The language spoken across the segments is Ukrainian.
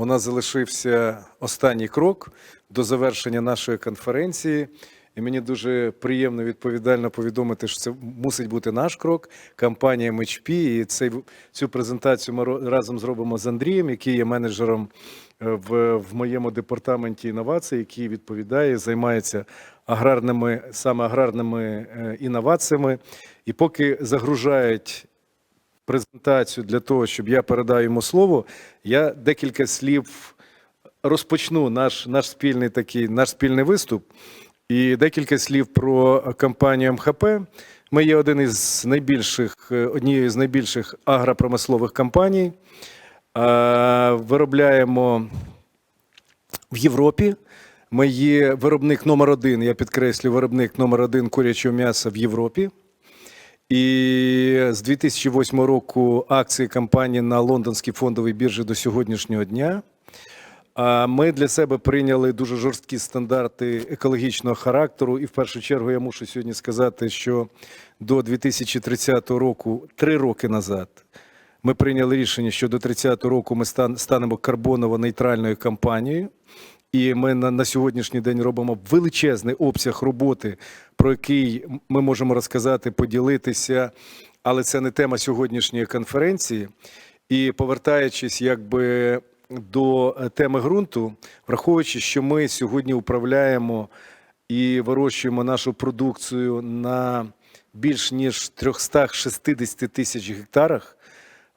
У нас залишився останній крок до завершення нашої конференції. І мені дуже приємно відповідально повідомити, що це мусить бути наш крок, компанія MHP. І цей, цю презентацію ми разом зробимо з Андрієм, який є менеджером е, в, в моєму департаменті інновацій, який відповідає, займається аграрними, саме аграрними е, інноваціями. І поки загружають презентацію для того, щоб я передав йому слово, я декілька слів розпочну наш, наш спільний такий наш спільний виступ. І декілька слів про компанію МХП. Ми є один із найбільших, е, однією з найбільших агропромислових компаній. Е, Виробляємо в Європі. Ми є виробник номер один, я підкреслю, виробник номер один курячого м'яса в Європі. І з 2008 року акції компанії на лондонській фондовій біржі до сьогоднішнього дня. Ми для себе прийняли дуже жорсткі стандарти екологічного характеру. І в першу чергу я мушу сьогодні сказати, що до 2030 року, три роки назад, ми прийняли рішення, що до 30 року ми станемо карбоново-нейтральною компанією. І ми на, на сьогоднішній день робимо величезний обсяг роботи, про який ми можемо розказати, поділитися, але це не тема сьогоднішньої конференції. І повертаючись якби до теми ґрунту, враховуючи, що ми сьогодні управляємо і вирощуємо нашу продукцію на більш ніж 360 тисяч гектарах,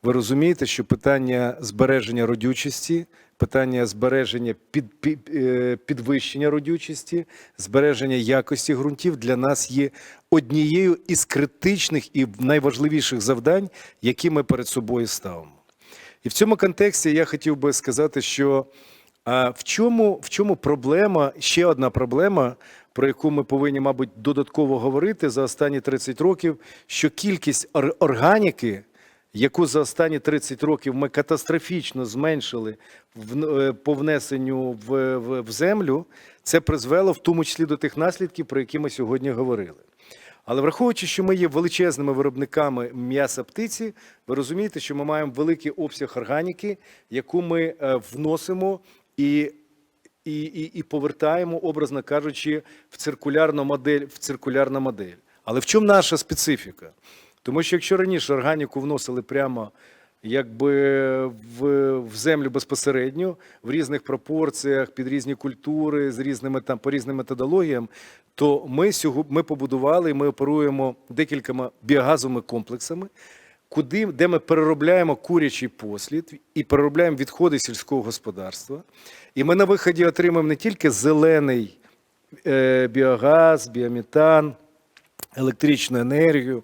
ви розумієте, що питання збереження родючості, питання збереження під, під, е, підвищення родючості, збереження якості ґрунтів для нас є однією із критичних і найважливіших завдань, які ми перед собою ставимо. І в цьому контексті я хотів би сказати, що в, чому, в чому проблема, ще одна проблема, про яку ми повинні, мабуть, додатково говорити за останні 30 років, що кількість ор- органіки, яку за останні 30 років ми катастрофічно зменшили е, по внесенню в, в, в землю, це призвело в тому числі до тих наслідків, про які ми сьогодні говорили. Але враховуючи, що ми є величезними виробниками м'яса птиці, ви розумієте, що ми маємо великий обсяг органіки, яку ми е, вносимо і, і, і, і повертаємо, образно кажучи, в циркулярну модель, в циркулярну модель. Але в чому наша специфіка? Тому що якщо раніше органіку вносили прямо якби в, в землю безпосередньо в різних пропорціях, під різні культури, з різними там по різним методологіям, то ми сього ми побудували і ми оперуємо декількома біогазовими комплексами, куди де ми переробляємо курячий послід і переробляємо відходи сільського господарства. І ми на виході отримаємо не тільки зелений е, біогаз, біометан, електричну енергію,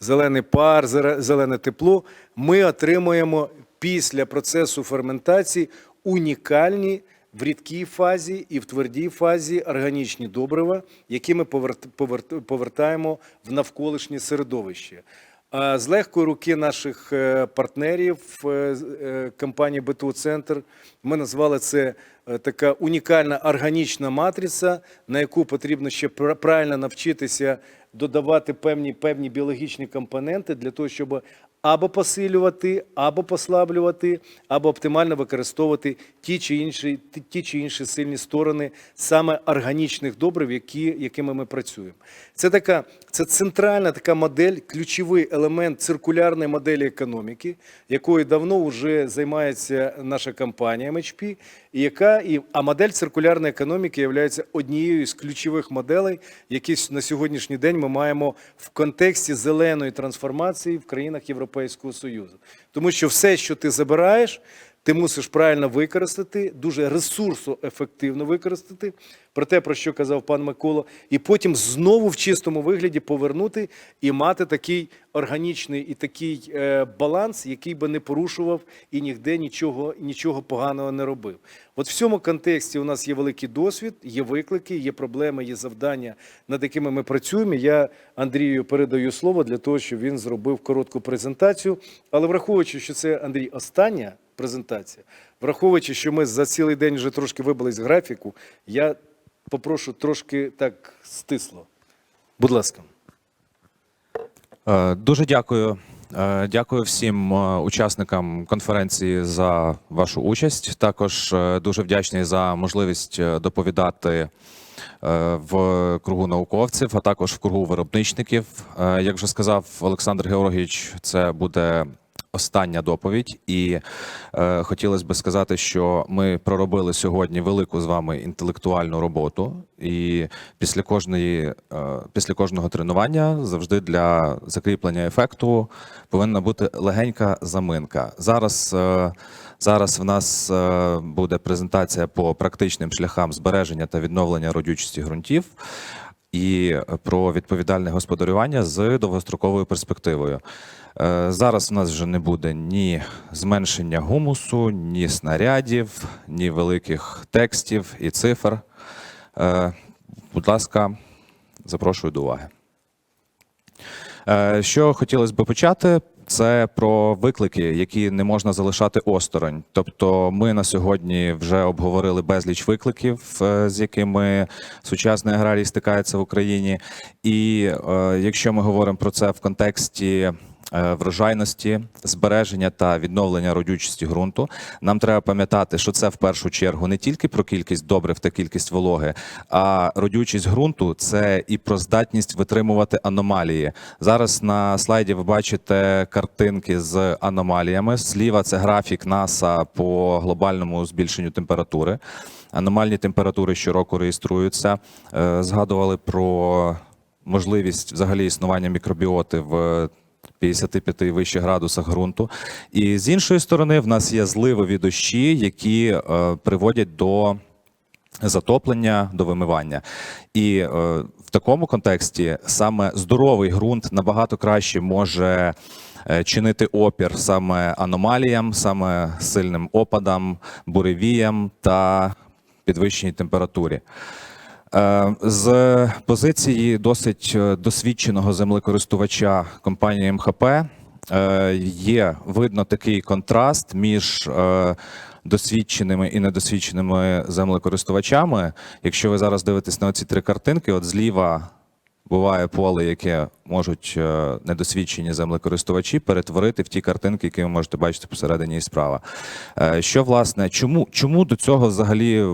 зелений пар, зелене тепло, ми отримуємо після процесу ферментації унікальні в рідкій фазі і в твердій фазі органічні добрива, які ми поверт- поверт- повертаємо в навколишнє середовище. А З легкої руки наших е, партнерів е, е, компанії БТУ Центр ми назвали це така унікальна органічна матриця, на яку потрібно ще правильно навчитися додавати певні, певні біологічні компоненти для того, щоб або посилювати, або послаблювати, або оптимально використовувати ті чи інші, ті, ті чи інші сильні сторони саме органічних добрив, які, якими ми працюємо. Це така це центральна така модель, ключовий елемент циркулярної моделі економіки, якою давно вже займається наша компанія MHP, яка і а модель циркулярної економіки є однією з ключових моделей, які на сьогоднішній день ми маємо в контексті зеленої трансформації в країнах Європейського Союзу. Тому що все, що ти забираєш, ти мусиш правильно використати, дуже ресурсоефективно використати, про те, про що казав пан Микола, і потім знову в чистому вигляді повернути і мати такий органічний і такий е, баланс, який би не порушував і ніде нічого, нічого поганого не робив. От в цьому контексті у нас є великий досвід, є виклики, є проблеми, є завдання, над якими ми працюємо. Я Андрію передаю слово для того, щоб він зробив коротку презентацію. Але враховуючи, що це Андрій остання презентація, враховуючи, що ми за цілий день вже трошки вибили з графіку, я попрошу трошки так стисло. Будь ласка. Е, Дуже дякую, Дякую всім е, учасникам конференції за вашу участь. Також е, дуже вдячний за можливість е, доповідати е, в кругу науковців, а також в кругу виробничників. Е, Як вже сказав Олександр Георгійович, це буде остання доповідь, і е, хотілося б сказати, що ми проробили сьогодні велику з вами інтелектуальну роботу, і після кожної е, після кожного тренування завжди для закріплення ефекту повинна бути легенька заминка. Зараз е, зараз в нас е, буде презентація по практичним шляхам збереження та відновлення родючості ґрунтів. І про відповідальне господарювання з довгостроковою перспективою. Е, Зараз у нас вже не буде ні зменшення гумусу, ні снарядів, ні великих текстів і цифр. Е, Будь ласка, запрошую до уваги. Е, Що хотілося б почати, це про виклики, які не можна залишати осторонь. Тобто, ми на сьогодні вже обговорили безліч викликів, е, з якими сучасний аграрій стикається в Україні. І е, якщо ми говоримо про це в контексті врожайності, збереження та відновлення родючості ґрунту, нам треба пам'ятати, що це в першу чергу не тільки про кількість добрив та кількість вологи, а родючість ґрунту це і про здатність витримувати аномалії. Зараз на слайді ви бачите картинки з аномаліями. Зліва це графік НАСА по глобальному збільшенню температури. Аномальні температури щороку реєструються. Е, Згадували про можливість взагалі існування мікробіоти в 55 і вище градусах ґрунту. І з іншої сторони, в нас є зливові дощі, які е, приводять до затоплення, до вимивання. І е, в такому контексті саме здоровий ґрунт набагато краще може е, чинити опір саме аномаліям, саме сильним опадам, буревіям та підвищеній температурі. Е, З позиції досить е, досвідченого землекористувача компанії МХП е, є видно такий контраст між досвідченими і недосвідченими землекористувачами. Якщо ви зараз дивитесь на ці три картинки, от зліва буває поле, яке можуть недосвідчені землекористувачі перетворити в ті картинки, які ви можете бачити посередині і справа. Що власне, чому, чому до цього взагалі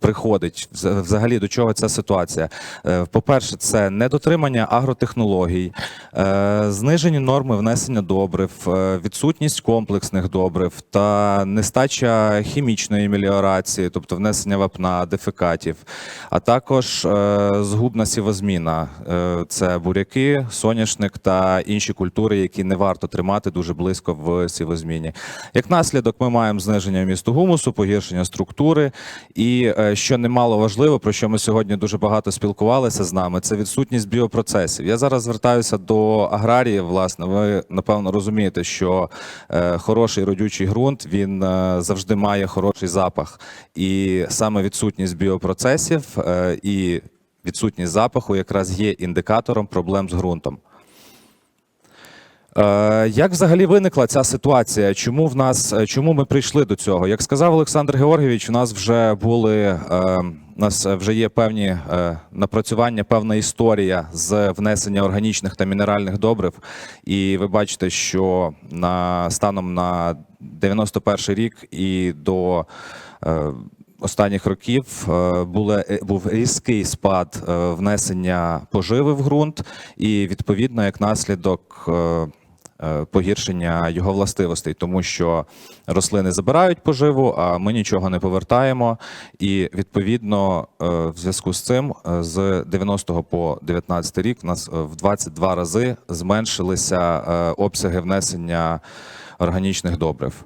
приходить взагалі до чого ця ситуація? Е, По-перше, це недотримання агротехнологій, е, знижені норми внесення добрив, е, відсутність комплексних добрив та нестача хімічної меліорації, тобто внесення вапна, дефекатів, а також згубна сівозміна. Це буряки, соняшник та інші культури, які не варто тримати дуже близько в сівозміні. Як наслідок, ми маємо зниження вмісту гумусу, погіршення структури і що немало важливо, про що ми сьогодні дуже багато спілкувалися з нами, це відсутність біопроцесів. Я зараз звертаюся до аграріїв. Власне, ви напевно розумієте, що е, хороший родючий ґрунт він е, завжди має хороший запах, і саме відсутність біопроцесів е, і відсутність запаху якраз є індикатором проблем з ґрунтом. Е, Як взагалі виникла ця ситуація? Чому в нас е, чому ми прийшли до цього? Як сказав Олександр Георгійович, у нас вже були е, у нас вже є певні напрацювання, певна історія з внесення органічних та мінеральних добрив. І ви бачите, що на станом на 91 рік і до останніх років були, був різкий спад внесення поживи в ґрунт, і відповідно, як наслідок. Е, Погіршення його властивостей, тому що рослини забирають поживу, а ми нічого не повертаємо. І відповідно, е, в зв'язку з цим, е, з 90 по 19 рік у нас в 22 рази зменшилися обсяги внесення органічних добрив.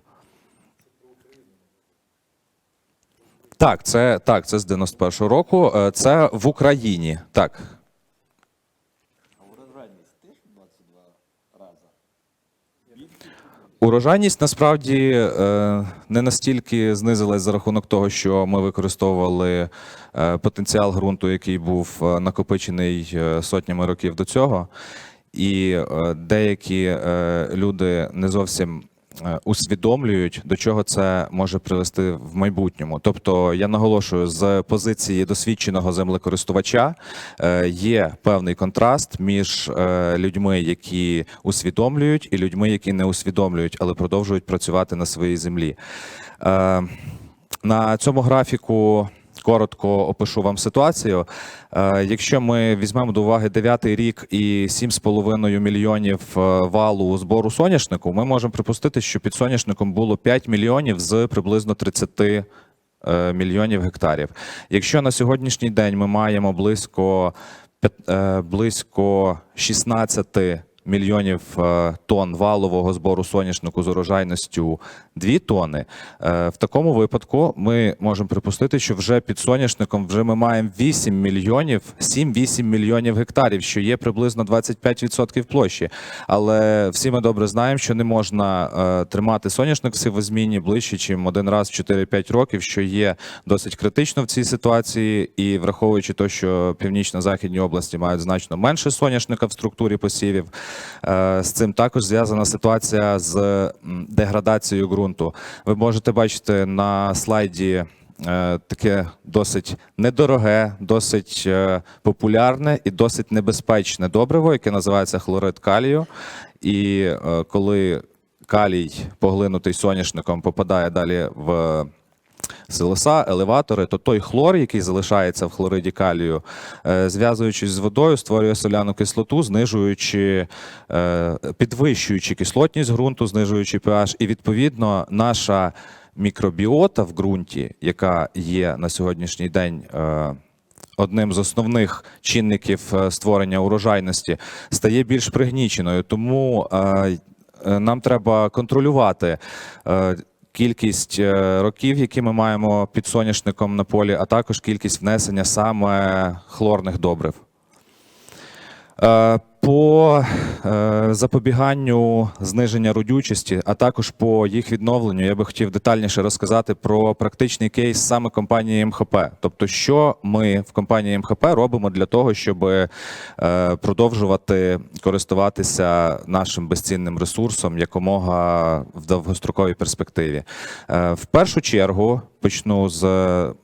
Так, це так, це з 91-го року. Це в Україні. Так. Урожайність насправді е, не настільки знизилась за рахунок того, що ми використовували е, потенціал ґрунту, який був е, накопичений сотнями років до цього. І деякі люди не зовсім усвідомлюють, до чого це може привести в майбутньому. Тобто, я наголошую, з позиції досвідченого землекористувача е, є певний контраст між е, людьми, які усвідомлюють, і людьми, які не усвідомлюють, але продовжують працювати на своїй землі. Е, На цьому графіку. Коротко опишу вам ситуацію. Е, Якщо ми візьмемо до уваги 9 рік і 7,5 мільйонів е, валу збору соняшнику, ми можемо припустити, що під соняшником було 5 мільйонів з приблизно 30 е, мільйонів гектарів. Якщо на сьогоднішній день ми маємо близько, близько 16 мільйонів тонн валового збору соняшнику з урожайністю 2 тонни, е, в такому випадку ми можемо припустити, що вже під соняшником вже ми маємо 8 мільйонів, 7-8 мільйонів гектарів, що є приблизно 25% площі. Але всі ми добре знаємо, що не можна е, тримати соняшник в сивозміні ближче, ніж один раз в 4-5 років, що є досить критично в цій ситуації, і враховуючи те, що північно-західні області мають значно менше соняшника в структурі посівів, е, з цим також зв'язана ситуація з деградацією ґрунту. Ви можете бачити на слайді. е, Таке досить недороге, досить е, популярне і досить небезпечне добриво, яке називається хлорид калію. І е, коли калій, поглинутий соняшником, попадає далі в силоса, елеватори, то той хлор, який залишається в хлориді калію, е, зв'язуючись з водою, створює соляну кислоту, знижуючи, е, підвищуючи кислотність ґрунту, знижуючи pH, і відповідно наша мікробіота в ґрунті, яка є на сьогоднішній день. е, Одним з основних чинників створення урожайності стає більш пригніченою, тому нам треба контролювати кількість е, років, які ми маємо під соняшником на полі, а також кількість внесення саме хлорних добрив. По е, запобіганню зниження родючості, а також по їх відновленню, я би хотів детальніше розказати про практичний кейс саме компанії МХП. Тобто, що ми в компанії МХП робимо для того, щоб е, продовжувати користуватися нашим безцінним ресурсом якомога в довгостроковій перспективі. Е, В першу чергу почну з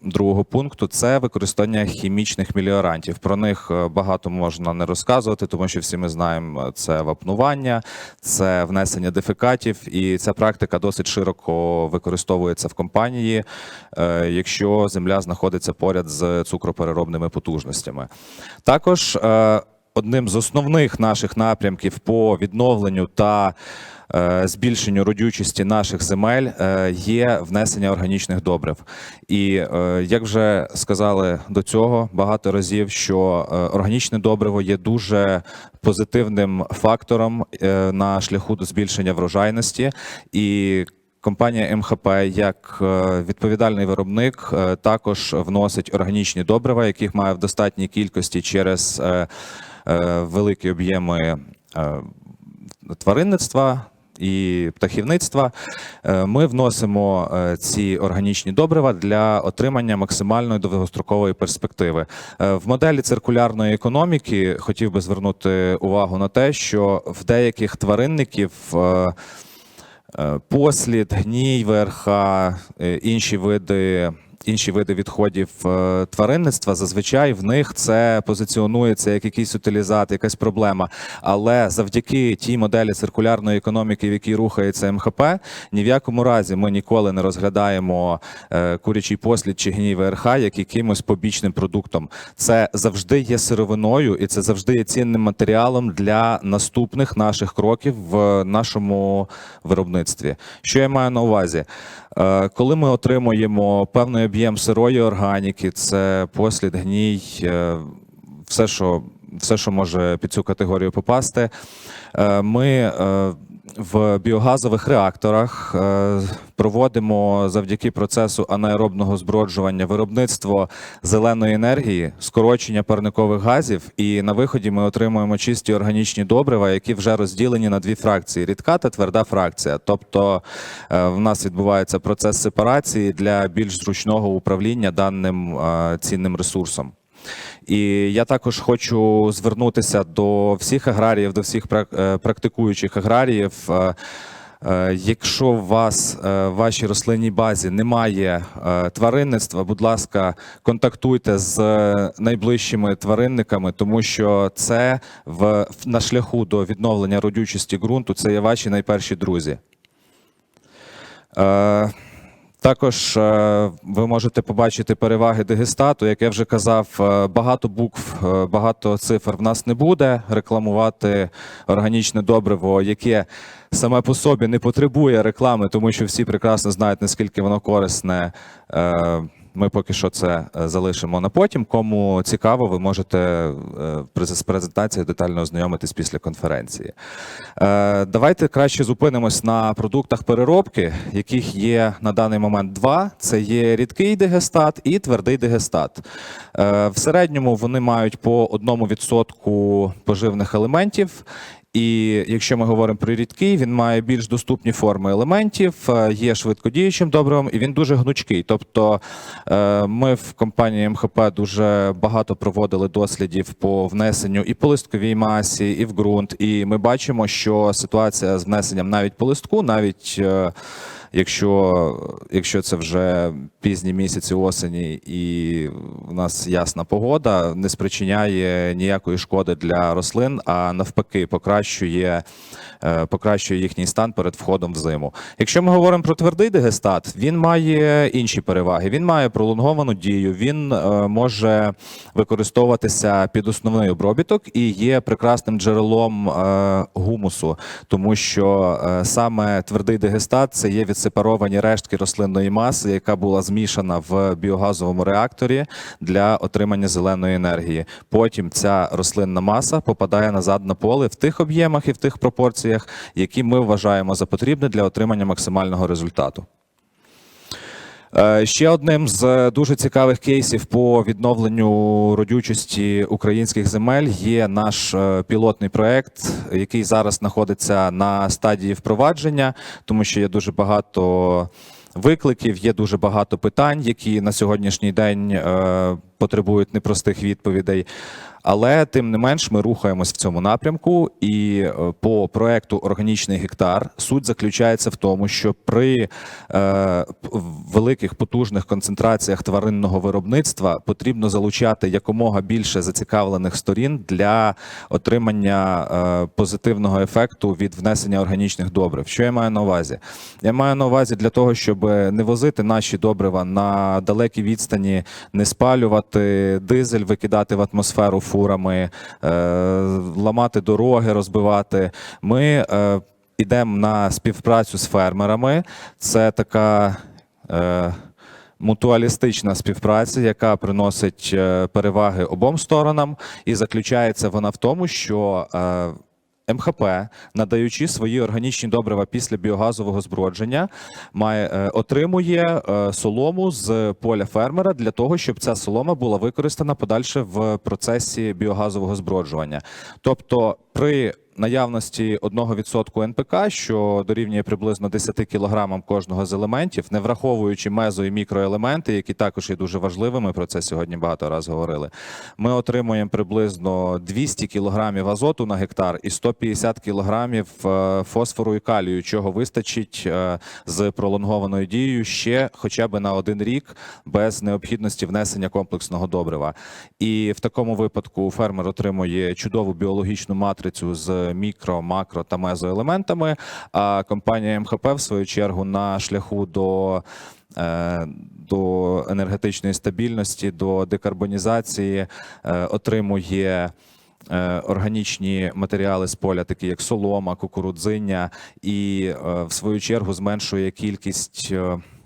другого пункту. Це використання хімічних меліорантів. Про них багато можна не розказувати, тому що всі ми знаємо, е, це вапнування, це внесення дефекатів, і ця практика досить широко використовується в компанії, е, якщо земля знаходиться поряд з цукропереробними потужностями. Також е, одним з основних наших напрямків по відновленню та збільшенню родючості наших земель е, є внесення органічних добрив. І е, як вже сказали до цього багато разів, що е, органічне добриво є дуже позитивним фактором е, на шляху до збільшення врожайності і. Компанія МХП як е, відповідальний виробник е, також вносить органічні добрива, яких має в достатній кількості через е, е, великі об'єми е, тваринництва. І птахівництва Е, ми вносимо е, ці органічні добрива для отримання максимальної довгострокової перспективи. Е, В моделі циркулярної економіки хотів би звернути увагу на те, що в деяких тваринників Послід, гній, верха, інші види. Інші види відходів е, тваринництва зазвичай в них це позиціонується як якийсь утилізат, якась проблема. Але завдяки тій моделі циркулярної економіки, в якій рухається МХП, ні в якому разі ми ніколи не розглядаємо е, курячий послід чи гній ВРХ як якимось побічним продуктом. Це завжди є сировиною, і це завжди є цінним матеріалом для наступних наших кроків в нашому виробництві. Що я маю на увазі? Е, Коли ми отримуємо певний об'єм сирої органіки, це послід, гній, е, все, що, все, що може під цю категорію попасти, е, ми в біогазових реакторах е, проводимо завдяки процесу анаеробного зброджування виробництво зеленої енергії, скорочення парникових газів, і на виході ми отримуємо чисті органічні добрива, які вже розділені на дві фракції: рідка та тверда фракція. Тобто е, в нас відбувається процес сепарації для більш зручного управління даним е, цінним ресурсом. І я також хочу звернутися до всіх аграріїв, до всіх е, практикуючих аграріїв. е, Е, Якщо у вас в вашій рослинній базі немає тваринництва, будь ласка, контактуйте з найближчими тваринниками, тому що це в- на шляху до відновлення родючості ґрунту це є ваші найперші друзі. Також е, ви можете побачити переваги дегестату. Як я вже казав, е, багато букв, е, багато цифр в нас не буде. Рекламувати органічне добриво, яке саме по собі не потребує реклами, тому що всі прекрасно знають, наскільки воно корисне. Ми поки що це е, залишимо на потім. Кому цікаво, ви можете е, з презентацією детально ознайомитись після конференції. Е, Давайте краще зупинимось на продуктах переробки, яких є на даний момент два: це є рідкий дегестат і твердий дегестат. В середньому вони мають по одному відсотку поживних елементів. І якщо ми говоримо про рідкий, він має більш доступні форми елементів, е, є швидкодіючим добривом, і він дуже гнучкий. Тобто е, ми в компанії МХП дуже багато проводили дослідів по внесенню і по листковій масі, і в ґрунт. І ми бачимо, що ситуація з внесенням навіть по листку, навіть е, якщо, якщо це вже пізні місяці осені і в нас ясна погода, не спричиняє ніякої шкоди для рослин, а навпаки, покращує, покращує їхній стан перед входом в зиму. Якщо ми говоримо про твердий дегестат, він має інші переваги. Він має пролонговану дію, він е, може використовуватися під основний обробіток і є прекрасним джерелом е, гумусу, тому що е, саме твердий дегестат це є відсепаровані рештки рослинної маси, яка була змішана в біогазовому реакторі для отримання зеленої енергії. Потім ця рослинна маса попадає назад на поле в тих об'ємах і в тих пропорціях, які ми вважаємо за потрібне для отримання максимального результату. Е, Ще одним з е, дуже цікавих кейсів по відновленню родючості українських земель є наш е, пілотний проект, який зараз знаходиться на стадії впровадження, тому що є дуже багато викликів, є дуже багато питань, які на сьогоднішній день потребують непростих відповідей. Але тим не менш ми рухаємось в цьому напрямку, і е, по проекту Органічний гектар суть заключається в тому, що при е, великих потужних концентраціях тваринного виробництва потрібно залучати якомога більше зацікавлених сторін для отримання е, позитивного ефекту від внесення органічних добрив. Що я маю на увазі? Я маю на увазі для того, щоб не возити наші добрива на далекі відстані, не спалювати дизель, викидати в атмосферу фурами, е, ламати дороги, розбивати. Ми е, йдемо на співпрацю з фермерами. Це така. Е, Мутуалістична співпраця, яка приносить е, переваги обом сторонам, і заключається вона в тому, що е, МХП, надаючи свої органічні добрива після біогазового збродження, має е, отримує е, солому з поля фермера для того, щоб ця солома була використана подальше в процесі біогазового зброджування. Тобто, при наявності 1% НПК, що дорівнює приблизно 10 кг кожного з елементів, не враховуючи мезо і мікроелементи, які також є дуже важливими. Про це сьогодні багато разів говорили. Ми отримуємо приблизно 200 кг азоту на гектар і 150 кг е, фосфору і калію, чого вистачить е, з пролонгованою дією ще хоча б на один рік без необхідності внесення комплексного добрива. І в такому випадку фермер отримує чудову біологічну матрицю з мікро, макро та мезоелементами. А компанія МХП, в свою чергу, на шляху до е, до енергетичної стабільності, до декарбонізації е, отримує е, органічні матеріали з поля, такі як солома, кукурудзиння, і в свою чергу зменшує кількість,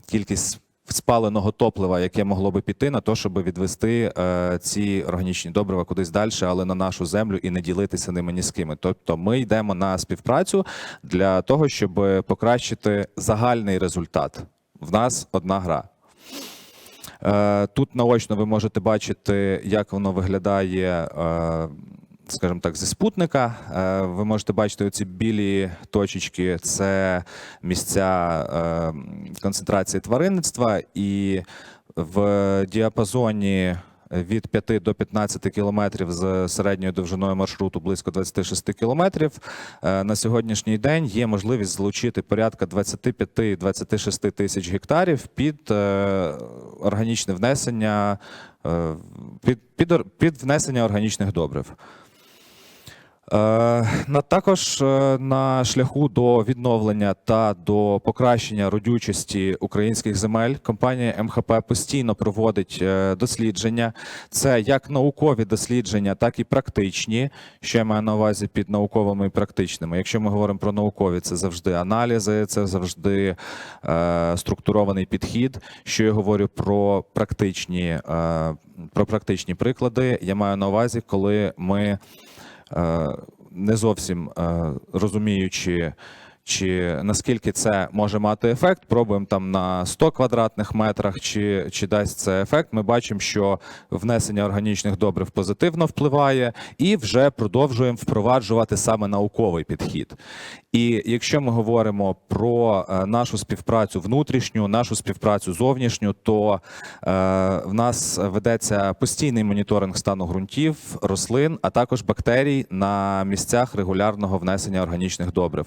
кількість спаленого топлива, яке могло би піти на те, щоб відвести е, ці органічні добрива кудись далі, але на нашу землю і не ділитися ними ні з ким. Тобто ми йдемо на співпрацю для того, щоб покращити загальний результат. В нас одна гра. Е, Тут наочно ви можете бачити, як воно виглядає, е, скажімо так, зі спутника. Е, Ви можете бачити оці білі точечки, це місця е, концентрації тваринництва, і в діапазоні від 5 до 15 кілометрів з середньою довжиною маршруту близько 26 кілометрів. Е, На сьогоднішній день є можливість залучити порядка 25-26 тисяч гектарів під органічне внесення під, під, під внесення органічних добрив. Е, також е, на шляху до відновлення та до покращення родючості українських земель компанія МХП постійно проводить е, дослідження. Це як наукові дослідження, так і практичні. Що я маю на увазі під науковими і практичними. Якщо ми говоримо про наукові, це завжди аналізи, це завжди структурований підхід. Що я говорю про практичні, про практичні приклади, я маю на увазі, коли ми не зовсім е, розуміючи, чи наскільки це може мати ефект, пробуємо там на 100 квадратних метрах, чи, чи дасть це ефект. Ми бачимо, що внесення органічних добрив позитивно впливає, і вже продовжуємо впроваджувати саме науковий підхід. І якщо ми говоримо про е, нашу співпрацю внутрішню, нашу співпрацю зовнішню, то е, в нас ведеться постійний моніторинг стану ґрунтів, рослин, а також бактерій на місцях регулярного внесення органічних добрив.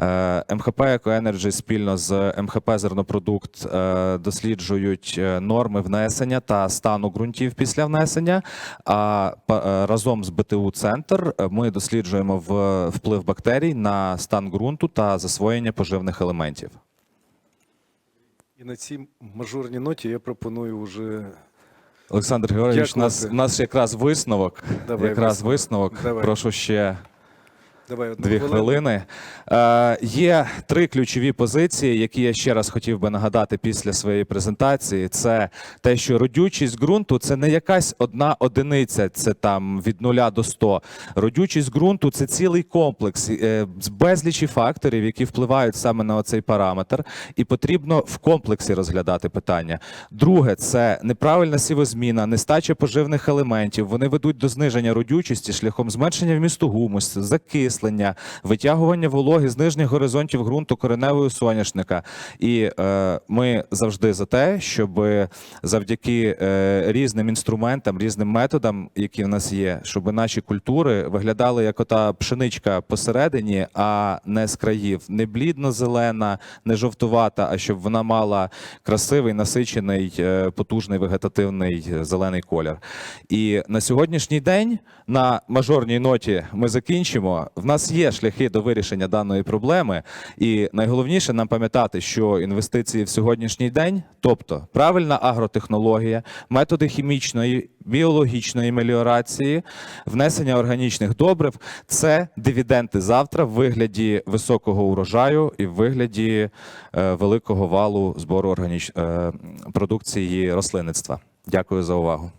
Е, МХП «Екоенерджі» спільно з МХП «Зернопродукт» е, досліджують е, норми внесення та стану ґрунтів після внесення. А е, разом з БТУ Центр е, ми досліджуємо вплив бактерій на стан ґрунту та засвоєння поживних елементів. І на цій мажорній ноті я пропоную вже Олександр Георгійович, у нас, у нас якраз висновок. Давай якраз висновок. Давай. Прошу ще давай одну Дві хвилину. хвилини. Е, є три ключові позиції, які я ще раз хотів би нагадати після своєї презентації. Це те, що родючість ґрунту це не якась одна одиниця, це там від нуля до 100. Родючість ґрунту це цілий комплекс е, з безлічі факторів, які впливають саме на цей параметр, і потрібно в комплексі розглядати питання. Друге, це неправильна сівозміна, нестача поживних елементів. Вони ведуть до зниження родючості шляхом зменшення вмісту гумусу, закислення, витягування вологи з нижніх горизонтів ґрунту кореневої соняшника. І е, ми завжди за те, щоб завдяки е, різним інструментам, різним методам, які в нас є, щоб наші культури виглядали як ота пшеничка посередині, а не з країв, не блідно-зелена, не жовтувата, а щоб вона мала красивий, насичений, е, потужний вегетативний е, зелений колір. І на сьогоднішній день на мажорній ноті ми закінчимо. В нас є шляхи до вирішення даної проблеми, і найголовніше нам пам'ятати, що інвестиції в сьогоднішній день, тобто правильна агротехнологія, методи хімічної, біологічної меліорації, внесення органічних добрив це дивіденти завтра в вигляді високого урожаю і в вигляді е, великого валу збору органіч... е, продукції рослинництва. Дякую за увагу.